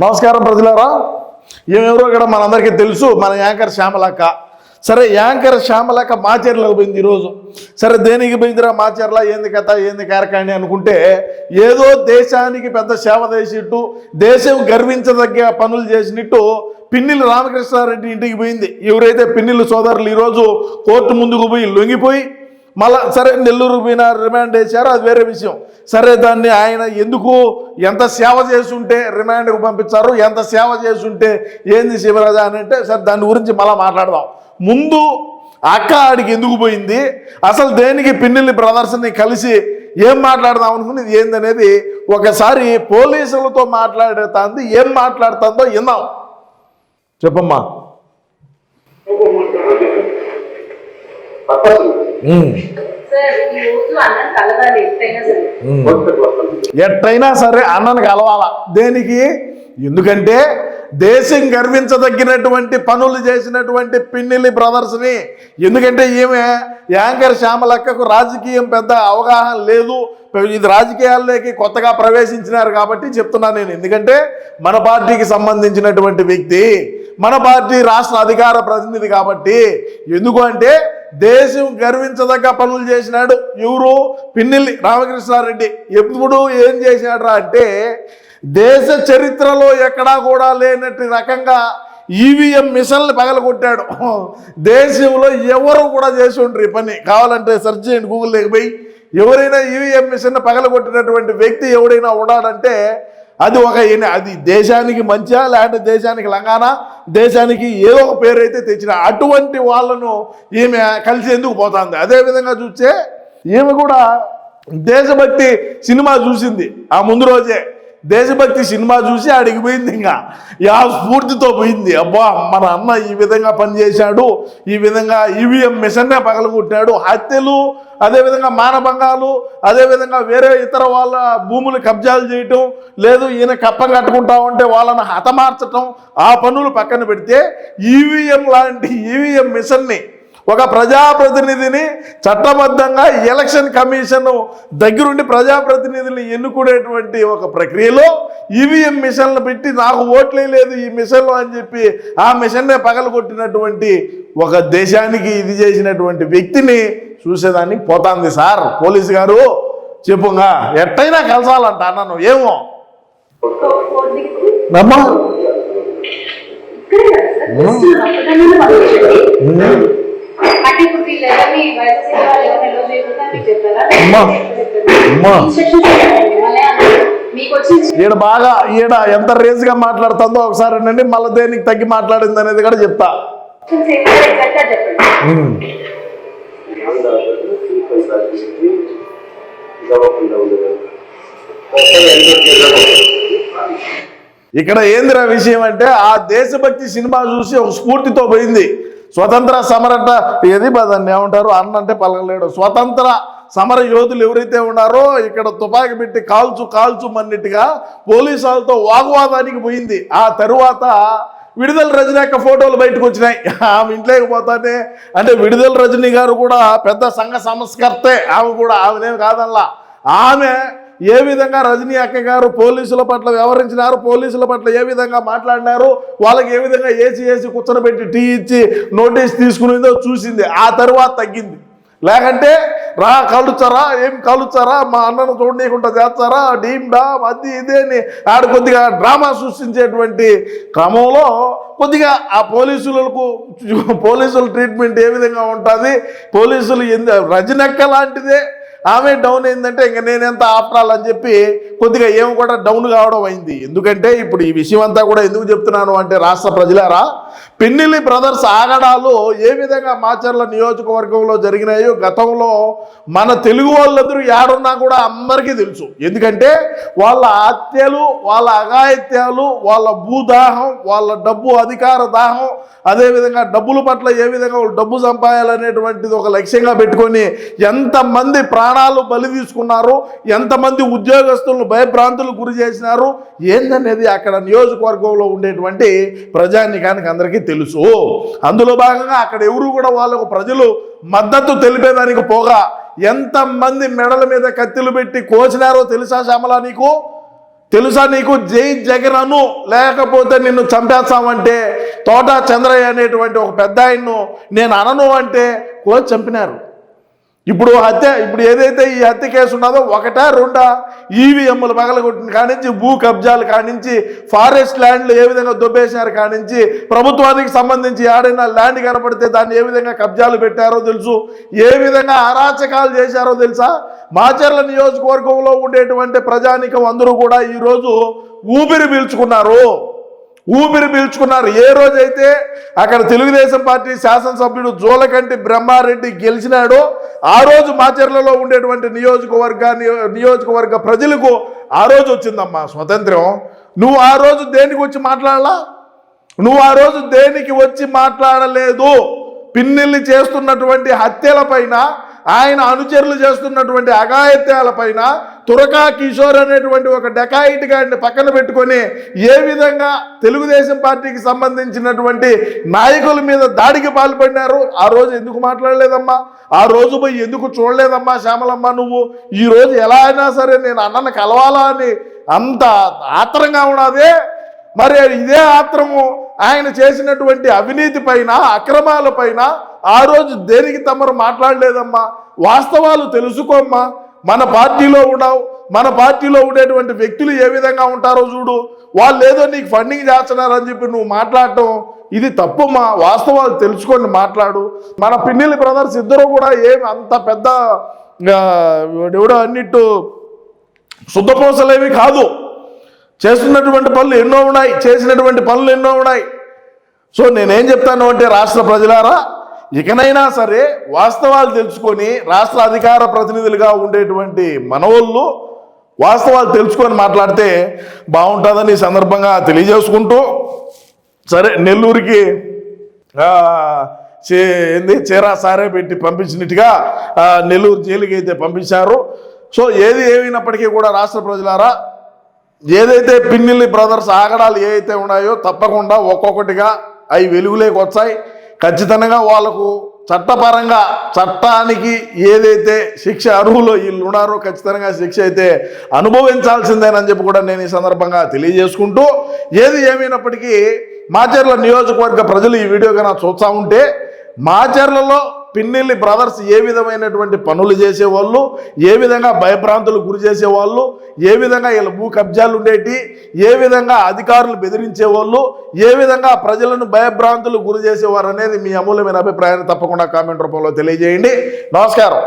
నమస్కారం ప్రజలారా. ఏమెవరో కూడా మనందరికీ తెలుసు మన యాంకర్ శ్యామలక్క. సరే యాంకర్ శ్యామలక్క మాచర్లకు పోయింది ఈరోజు. సరే దేనికి పోయిందిరా మాచర్ల ఏంది కథ? ఏంది కారకాణి అనుకుంటే ఏదో దేశానికి పెద్ద సేవ చేసినట్టు దేశం గర్వించదగ్గ పనులు చేసినట్టు పిన్నిలు రామకృష్ణారెడ్డి ఇంటికి పోయింది. ఎవరైతే పిన్నిలు సోదరులు ఈరోజు కోర్టు ముందుకు పోయి లొంగిపోయి మళ్ళా సరే నెల్లూరు పోయిన రిమాండ్ వేశారు అది వేరే విషయం. సరే దాన్ని ఆయన ఎందుకు ఎంత సేవ చేసుంటే రిమాండ్కు పంపించారు ఎంత సేవ చేసుంటే ఏంది శివరాజ అని అంటే సరే దాని గురించి మళ్ళీ మాట్లాడదాం. ముందు అక్క ఆడికి ఎందుకు పోయింది? అసలు దేనికి పిన్నిల్ని బ్రదర్స్ని కలిసి ఏం మాట్లాడదాం అనుకున్నది ఏందనేది ఒకసారి పోలీసులతో మాట్లాడుతుంది ఏం మాట్లాడుతుందో విందాం చెప్పమ్మా. సరే ఎట్టయినా సరే అన్నను కలవాలా? దేనికి? ఎందుకంటే దేశం గర్వించదగినటువంటి పనులు చేసినటువంటి పిన్నిలి బ్రదర్స్ని. ఎందుకంటే ఈమె యాంకర్ శ్యామలక్కకు రాజకీయం పెద్ద అవగాహన లేదు. ఇది రాజకీయాల్లోకి కొత్తగా ప్రవేశించినారు కాబట్టి చెప్తున్నాను నేను. ఎందుకంటే మన పార్టీకి సంబంధించినటువంటి వ్యక్తి మన పార్టీ రాష్ట్ర అధికార ప్రతినిధి కాబట్టి. ఎందుకు అంటే దేశం గర్వించదగ్గ పనులు చేసినాడు ఎవరు? పిన్నిల్లి రామకృష్ణారెడ్డి. ఎప్పుడు ఏం చేశాడు అంటే దేశ చరిత్రలో ఎక్కడా కూడా లేనట్టు రకంగా ఈవీఎం మిషన్లు పగలగొట్టాడు. దేశంలో ఎవరు కూడా చేసి ఉండరు ఈ పని. కావాలంటే సెర్చ్ చేయండి గూగుల్ పోయి. ఎవరైనా ఈవీఎం మిషన్ పగలగొట్టినటువంటి వ్యక్తి ఎవడైనా ఉన్నాడంటే అది ఒక ఈయన- అది దేశానికి మంచిగా లేదంటే దేశానికి లంగానా? దేశానికి ఏదో ఒక పేరు అయితే తెచ్చిన. అటువంటి వాళ్ళను ఈమె కలిసి ఎందుకు పోతుంది? అదేవిధంగా చూస్తే ఈమె కూడా దేశభక్తి సినిమా చూసింది ఆ ముందు రోజే. దేశభక్తి సినిమా చూసి ఆడికి పోయింది ఇంకా. యా స్ఫూర్తితో పోయింది. అబ్బా మన అన్న ఈ విధంగా పనిచేశాడు ఈ విధంగా ఈవీఎం మిషన్నే పగలగొట్టాడు. హత్యలు అదేవిధంగా మానభంగాలు అదేవిధంగా వేరే ఇతర వాళ్ళ భూములు కబ్జాలు చేయటం లేదు ఈయన కప్పం కట్టుకుంటా ఉంటే వాళ్ళని హతమార్చటం ఆ పనులు పక్కన పెడితే ఈవీఎం లాంటి ఈవీఎం మిషన్ని ఒక ప్రజాప్రతినిధిని చట్టబద్ధంగా ఎలక్షన్ కమిషన్ దగ్గరుండి ప్రజాప్రతినిధుల్ని ఎన్నుకునేటువంటి ఒక ప్రక్రియలో ఈవీఎం మిషన్లు పెట్టి నాకు ఓట్లే లేదు ఈ మిషన్లో అని చెప్పి ఆ మిషన్నే పగలగొట్టినటువంటి ఒక దేశానికి ఇది చేసినటువంటి వ్యక్తిని చూసేదానికి పోతాంది సార్. పోలీసు గారు చెప్పుగా ఎట్టయినా కలసాలంట అన్నాను. ఏమో? నమ్మా. ఈడ బాగా ఈడ ఎంత రేజ్గా మాట్లాడుతుందో ఒకసారి అండి మళ్ళీ దేనికి తగ్గి మాట్లాడింది అనేది కూడా చెప్తా. ఇక్కడ ఏందిరా విషయం అంటే ఆ దేశభక్తి సినిమా చూసి ఒక స్ఫూర్తితో పోయింది. స్వతంత్ర సమరట ఏది దాన్ని ఏమంటారు? అన్న అంటే పలకలేడు స్వతంత్ర సమర యోధులు ఎవరైతే ఉన్నారో ఇక్కడ తుపాకి పెట్టి కాల్చు కాల్చు మన్నిటిగా పోలీసు వాళ్ళతో వాగ్వాదానికి పోయింది. ఆ తరువాత విడుదల రజనీ యొక్క ఫోటోలు బయటకు వచ్చినాయి. ఆమె ఇంట్లోకి పోతానే. అంటే విడుదల రజనీ గారు కూడా పెద్ద సంఘ సంస్కర్తే. ఆమె కూడా ఆమెనేం కాదల్లా ఆమె ఏ విధంగా రజనీ అక్క గారు పోలీసుల పట్ల వ్యవహరించినారు? పోలీసుల పట్ల ఏ విధంగా మాట్లాడినారు? వాళ్ళకి ఏ విధంగా ఏసి ఏసి కూర్చోబెట్టి టీ ఇచ్చి నోటీస్ తీసుకునేదో చూసింది. ఆ తర్వాత తగ్గింది. లేకంటే రా కలుచారా ఏం కలుచారా మా అన్నను చూడనీయకుండా చేస్తారా డీమ్డా అది ఇదే అని ఆడ కొద్దిగా డ్రామా సృష్టించేటువంటి క్రమంలో కొద్దిగా ఆ పోలీసులకు పోలీసుల ట్రీట్మెంట్ ఏ విధంగా ఉంటుంది? పోలీసులు ఎందు రజనక్క లాంటిదే ఆమె డౌన్ అయిందంటే ఇంక నేనెంత ఆఫ్రాల్ అని చెప్పి కొద్దిగా ఏమి కూడా డౌన్ కావడం అయింది. ఎందుకంటే ఇప్పుడు ఈ విషయం అంతా కూడా ఎందుకు చెప్తున్నాను అంటే రాష్ట్ర ప్రజలారా పిన్నిలి బ్రదర్స్ ఆగడాలు ఏ విధంగా మాచర్ల నియోజకవర్గంలో జరిగినాయో గతంలో మన తెలుగు వాళ్ళందరూ ఏడున్నా కూడా అందరికీ తెలుసు. ఎందుకంటే వాళ్ళ హత్యలు వాళ్ళ అఘాయిత్యాలు వాళ్ళ భూదాహం వాళ్ళ డబ్బు అధికార దాహం అదేవిధంగా డబ్బుల పట్ల ఏ విధంగా వాళ్ళు డబ్బు సంపాదాలనేటువంటిది ఒక లక్ష్యంగా పెట్టుకొని ఎంతమంది ప్రాణాలు బలి తీసుకున్నారు ఎంతమంది ఉద్యోగస్తులను భయభ్రాంతులు గురి చేసినారు ఏందనేది అక్కడ నియోజకవర్గంలో ఉండేటువంటి ప్రజానికానికి అందరికీ తెలుసు. అందులో భాగంగా అక్కడ ఎవరు కూడా వాళ్ళకు ప్రజలు మద్దతు తెలిపేదానికి పోగా ఎంతమంది మెడల మీద కత్తిలు పెట్టి కోసినారో తెలుసా శ్యామలా నీకు? తెలుసా నీకు? జై జగన్ అను లేకపోతే నిన్ను చంపేస్తామంటే తోట చంద్రయ్య అనేటువంటి ఒక పెద్ద ఆయన్ను నేను అనను అంటే కోచ్ చంపినారు. ఇప్పుడు హత్య ఇప్పుడు ఏదైతే ఈ హత్య కేసు ఉన్నదో ఒకటా రెండా ఈవీఎంలు పగలగొట్టిన కానించి భూ కబ్జాలు కానించి ఫారెస్ట్ ల్యాండ్లు ఏ విధంగా దొబ్బేశారు కానించి ప్రభుత్వానికి సంబంధించి ఆడైనా ల్యాండ్ కనపడితే దాన్ని ఏ విధంగా కబ్జాలు పెట్టారో తెలుసు? ఏ విధంగా అరాచకాలు చేశారో తెలుసా? మాచర్ల నియోజకవర్గంలో ఉండేటువంటి ప్రజానికం అందరూ కూడా ఈరోజు ఊపిరి పీల్చుకున్నారు. ఊపిరి పీల్చుకున్నారు. ఏ రోజైతే అక్కడ తెలుగుదేశం పార్టీ శాసనసభ్యుడు జోలకంటి బ్రహ్మారెడ్డి గెలిచినాడో ఆ రోజు మాచర్లలో ఉండేటువంటి నియోజకవర్గ నియో- నియోజకవర్గ ప్రజలకు ఆ రోజు వచ్చిందమ్మా స్వతంత్రం. నువ్వు ఆ రోజు దేనికి వచ్చి మాట్లాడాలా? నువ్వు ఆ రోజు దేనికి వచ్చి మాట్లాడలేదు? పిన్నిల్ని చేస్తున్నటువంటి హత్యల పైన ఆయన అనుచరులు చేస్తున్నటువంటి అఘాయిత్యాలపైన తురకా కిషోర్ అనేటువంటి ఒక డెకాయిట్ గాడిని పక్కన పెట్టుకొని ఏ విధంగా తెలుగుదేశం పార్టీకి సంబంధించినటువంటి నాయకుల మీద దాడికి పాల్పడినారు ఆ రోజు ఎందుకు మాట్లాడలేదమ్మా? ఆ రోజు పోయి ఎందుకు చూడలేదమ్మా శ్యామలమ్మ నువ్వు? ఈ రోజు ఎలా అయినా సరే నేను అన్నను కలవాలా అని అంత ఆత్రంగా ఉన్నదే. మరి ఇదే ఆత్రము ఆయన చేసినటువంటి అవినీతి పైన అక్రమాల పైన ఆ రోజు దేనికి తమరు మాట్లాడలేదమ్మా? వాస్తవాలు తెలుసుకోమ్మా. మన పార్టీలో ఉండవు మన పార్టీలో ఉండేటువంటి వ్యక్తులు ఏ విధంగా ఉంటారో చూడు. వాళ్ళు ఏదో నీకు ఫండింగ్ చేస్తున్నారని చెప్పి నువ్వు మాట్లాడటం ఇది తప్పుమా? వాస్తవాలు తెలుసుకొని మాట్లాడు. మన పిన్నిలి బ్రదర్స్ ఇద్దరు కూడా ఏమి అంత పెద్ద ఎవడో అన్నిట్టు శుద్ధపోసలేవి కాదు. చేస్తున్నటువంటి పనులు ఎన్నో ఉన్నాయి చేసినటువంటి పనులు ఎన్నో ఉన్నాయి. సో నేనేం చెప్తాను అంటే రాష్ట్ర ప్రజలారా ఇకనైనా సరే వాస్తవాలు తెలుసుకొని రాష్ట్ర అధికార ప్రతినిధులుగా ఉండేటువంటి మనవళ్ళు వాస్తవాలు తెలుసుకొని మాట్లాడితే బాగుంటుందని సందర్భంగా తెలియజేసుకుంటూ సరే నెల్లూరుకి చే ఏంది చీరా సారే పెట్టి పంపించినట్టుగా నెల్లూరు జైలుకి అయితే పంపించారు. సో ఏది ఏమైనప్పటికీ కూడా రాష్ట్ర ప్రజలారా ఏదైతే పిన్నిల్లి బ్రదర్స్ ఆగడాలు ఏవైతే ఉన్నాయో తప్పకుండా ఒక్కొక్కటిగా అవి వెలుగులేకి వచ్చాయి. ఖచ్చితంగా వాళ్ళకు చట్టపరంగా చట్టానికి ఏదైతే శిక్ష అర్హులో వీళ్ళు ఉన్నారో ఖచ్చితంగా శిక్ష అయితే అనుభవించాల్సిందేనని చెప్పి కూడా నేను ఈ సందర్భంగా తెలియజేసుకుంటూ ఏది ఏమైనప్పటికీ మాచర్ల నియోజకవర్గ ప్రజలు ఈ వీడియో కన్నా చూస్తూ ఉంటే మాచర్లలో పిన్నెల్లి బ్రదర్స్ ఏ విధమైనటువంటి పనులు చేసేవాళ్ళు ఏ విధంగా భయభ్రాంతులు గురి చేసేవాళ్ళు ఏ విధంగా వీళ్ళ భూ కబ్జాలు ఉండేటి ఏ విధంగా అధికారులు బెదిరించేవాళ్ళు ఏ విధంగా ప్రజలను భయభ్రాంతులు గురి చేసేవారు అనేది మీ అమూల్యమైన అభిప్రాయాన్ని తప్పకుండా కామెంట్ రూపంలో తెలియజేయండి. నమస్కారం.